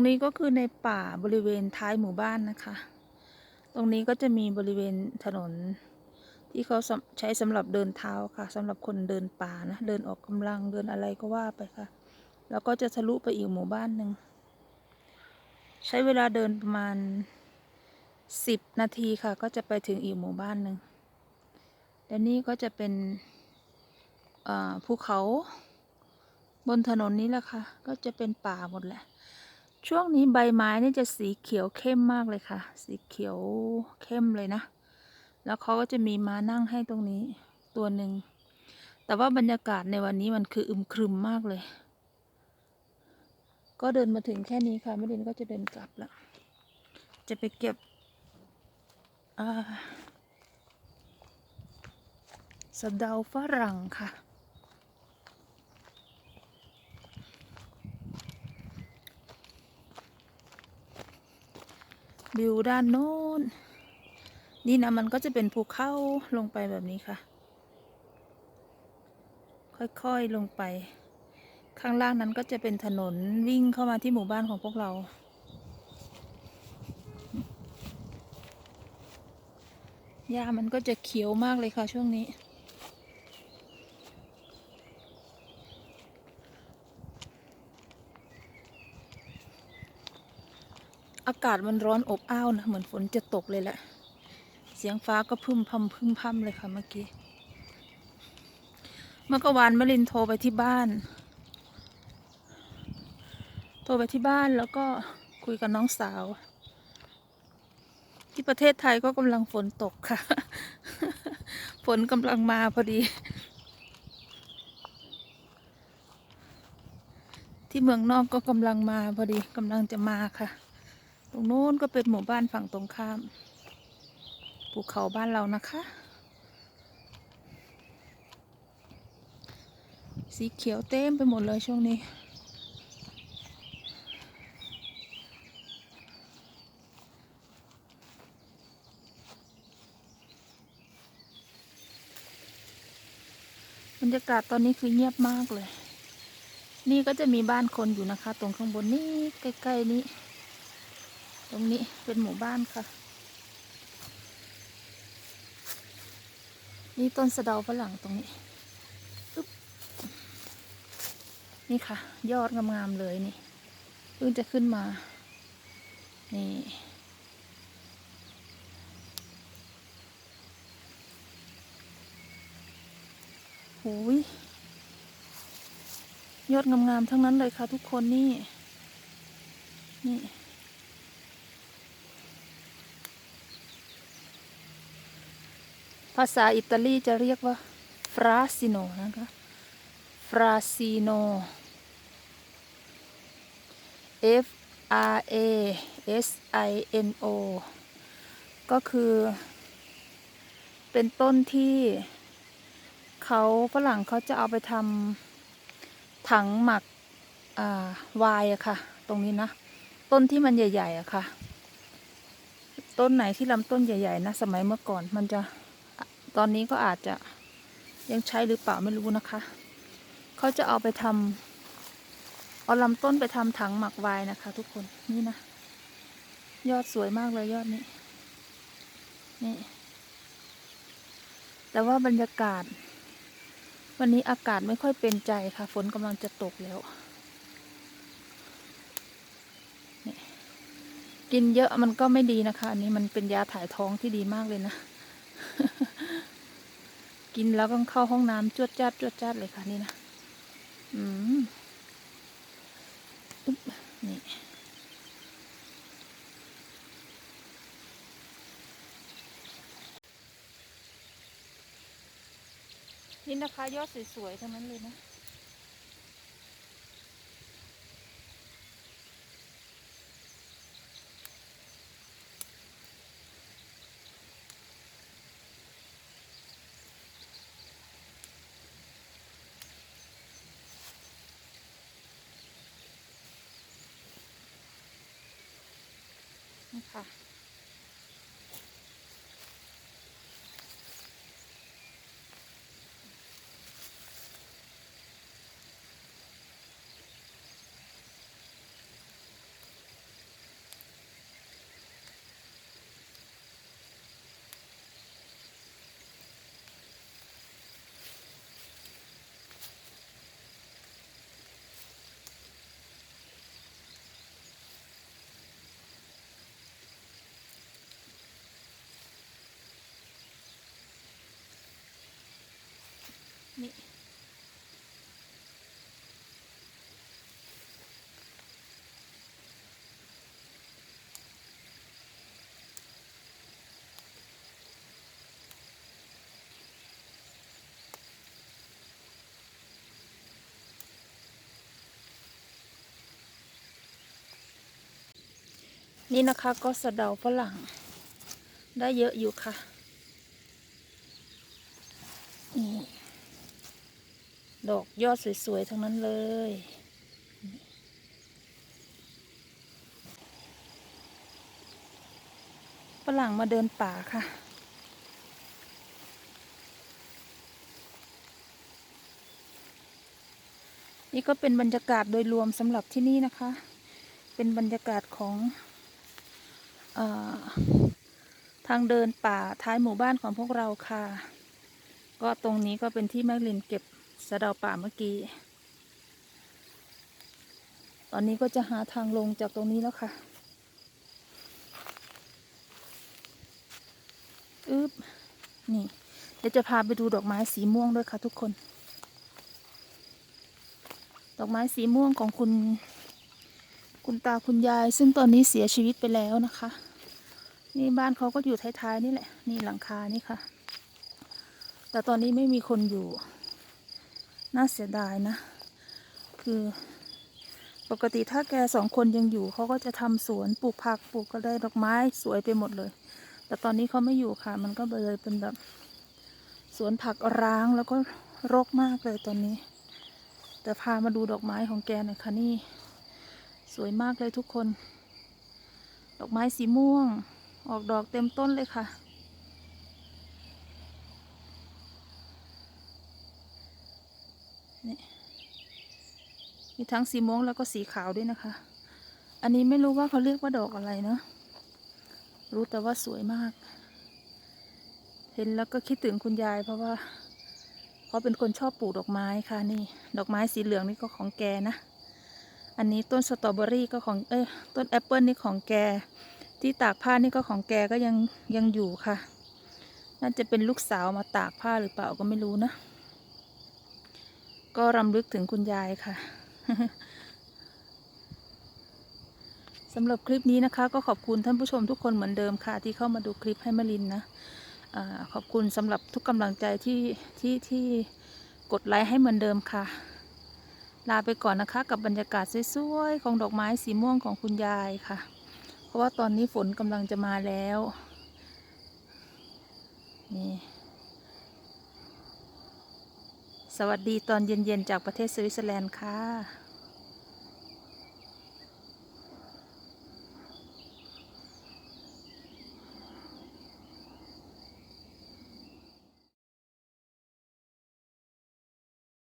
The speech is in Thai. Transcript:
ตรงนี้ก็คือในป่าบริเวณท้ายหมู่บ้านนะคะ ตรงนี้ก็จะมีบริเวณถนน ที่เขาใช้สำหรับเดินเท้าค่ะสำหรับคนเดินป่านะ เดินออกกำลังเดินอะไรก็ว่าไปค่ะ แล้วก็จะทะลุไปอีกหมู่บ้านหนึ่ง ใช้เวลาเดินประมาณสิบนาทีค่ะ ก็จะไปถึงอีกหมู่บ้านหนึ่งและนี่ก็จะเป็นภูเขาบนถนนนี้แหละค่ะ ก็จะเป็นป่าหมดแหละ ช่วงนี้ใบไม้นี่จะสีเขียวเข้มมากเลยค่ะ สีเขียวเข้มเลยนะ แล้วเขาก็จะมีม้านั่งให้ตรงนี้ตัวหนึ่ง แต่ว่าบรรยากาศในวันนี้มันคืออึมครึมมากเลย ก็เดินมาถึงแค่นี้ค่ะไม่เดินก็จะเดินกลับล้วจะไปเก็บอ่าสะเดาฝรั่งค่ะ วิวด้านโน้น นี่นะมันก็จะเป็นภูเขาลงไปแบบนี้ค่ะ ค่อยๆลงไป ข้างล่างนั้นก็จะเป็นถนนวิ่งเข้ามาที่หมู่บ้านของพวกเราหญ้ามันก็จะเขียวมากเลยค่ะช่วงนี้ อากาศมันร้อนอบอ้าวนะเหมือนฝนจะตกเลยแหละ เสียงฟ้าก็พึ่มพำพึ่มพำเลยค่ะเมื่อกี้ เมื่อกวานมลินโทรไปที่บ้าน โทรไปที่บ้านแล้วก็คุยกับน้องสาว ที่ประเทศไทยก็กำลังฝนตกค่ะ ฝนกำลังมาพอดี ที่เมืองนอกก็กำลังมาพอดีกำลังจะมาค่ะ ตรงโน้นก็เป็นหมู่บ้านฝั่งตรงข้ามภูเขาบ้านเรานะคะ สีเขียวเต็มไปหมดเลยช่วงนี้ บรรยากาศตอนนี้คือเงียบมากเลย นี่ก็จะมีบ้านคนอยู่นะคะ ตรงข้างบนนี่ใกล้ ๆ นี้ ตรงนี้เป็นหมู่บ้านค่ะ นี่ต้นสะเดาฝรั่งตรงนี้ปึ๊บนี่ค่ะ ยอดงามๆเลยนี่เพิ่งจะขึ้นมา นี่โอ้ยยอดงามๆทั้งนั้นเลยค่ะทุกคนนี่ นี่าษาอิตาลีจะเรียกว่าฟราซิโนนะคะฟราซิโน F R A S I N O ก็คือ เป็นต้นที่เขาฝรั่งเขาจะเอาไปทำถังหมักวายอะค่ะ ตรงนี้นะ ต้นที่มันใหญ่ ๆอะค่ะ ต้นไหนที่ลำต้นใหญ่ ๆ นะ สมัยเมื่อก่อนมันจะ ตอนนี้ก็อาจจะยังใช้หรือเปล่าไม่รู้นะคะ เขาจะเอาไปทำเอาลำต้นไปทำถังหมักไวน์นะคะ ทุกคนนี่นะ ยอดสวยมากเลยยอดนี้ นี่ แต่ว่าบรรยากาศ วันนี้อากาศไม่ค่อยเป็นใจค่ะ ฝนกำลังจะตกแล้วนี่กินเยอะมันก็ไม่ดีนะคะ อันนี้มันเป็นยาถ่ายท้องที่ดีมากเลยนะ กินแล้วก็เข้าห้องน้ำจวดจ้าดจวดจ้าดเลยค่ะนี่นะอืมอุ๊บนี่นี่นะคะยอดสวยๆทั้งนั้นเลยนะ นี่ นี่นะคะก็สะเดาฝรั่ง ได้เยอะอยู่ค่ะนี่ดอกยอดสวย ๆ ทั้งนั้นเลย ฝรั่งมาเดินป่าค่ะ นี่ก็เป็นบรรยากาศโดยรวมสำหรับที่นี่นะคะ เป็นบรรยากาศของ ทางเดินป่าท้ายหมู่บ้านของพวกเราค่ะ ก็ตรงนี้ก็เป็นที่แม่ลินเก็บสะเดาป่าเมื่อกี้ ตอนนี้ก็จะหาทางลงจากตรงนี้แล้วค่ะอึ๊บนี่ เดี๋ยวจะพาไปดูดอกไม้สีม่วงด้วยค่ะทุกคน ดอกไม้สีม่วงของคุณ คุณตาคุณยาย ซึ่งตอนนี้เสียชีวิตไปแล้วนะคะ นี่บ้านเขาก็อยู่ท้ายๆนี่แหละ นี่หลังคานี่ค่ะ แต่ตอนนี้ไม่มีคนอยู่ น่าเสียดายนะ คือปกติถ้าแกสองคนยังอยู่เขาก็จะทำสวนปลูกผักปลูกก็ได้ดอกไม้สวยไปหมดเลย แต่ตอนนี้เขาไม่อยู่ค่ะ มันก็เลยเป็นแบบสวนผักร้างแล้วก็รกมากเลยตอนนี้ แต่พามาดูดอกไม้ของแกหน่อยค่ะนี่ สวยมากเลยทุกคน ดอกไม้สีม่วง ออกดอกเต็มต้นเลยค่ะ นี่ มีทั้งสีม่วงแล้วก็สีขาวด้วยนะคะ อันนี้ไม่รู้ว่าเขาเรียกว่าดอกอะไรเนาะ รู้แต่ว่าสวยมาก เห็นแล้วก็คิดถึงคุณยายเพราะว่าเขาเป็นคนชอบปลูกดอกไม้ค่ะนี่ ดอกไม้สีเหลืองนี่ก็ของแกนะ อันนี้ต้นสตรอเบอรี่ก็ของ เอ้ย ต้นแอปเปิลนี่ของแก ที่ตากผ้านี่ก็ของแกก็ยังยังอยู่ค่ะ น่าจะเป็นลูกสาวมาตากผ้าหรือเปล่าก็ไม่รู้นะ ก็รำลึกถึงคุณยายค่ะสำหรับคลิปนี้นะคะ ก็ขอบคุณท่านผู้ชมทุกคนเหมือนเดิมค่ะ ที่เข้ามาดูคลิปให้มารินนะอขอบคุณสำหรับทุกกำลังใจที่ที่ที่กดไลค์ให้เหมือนเดิมค่ะ ลาไปก่อนนะคะกับบรรยากาศสวยๆของดอกไม้สีม่วงของคุณยายค่ะ เพราะว่าตอนนี้ฝนกำลังจะมาแล้ว นี่ สวัสดีตอนเย็นๆ จากประเทศสวิตเซอร์แลนด์ค่ะ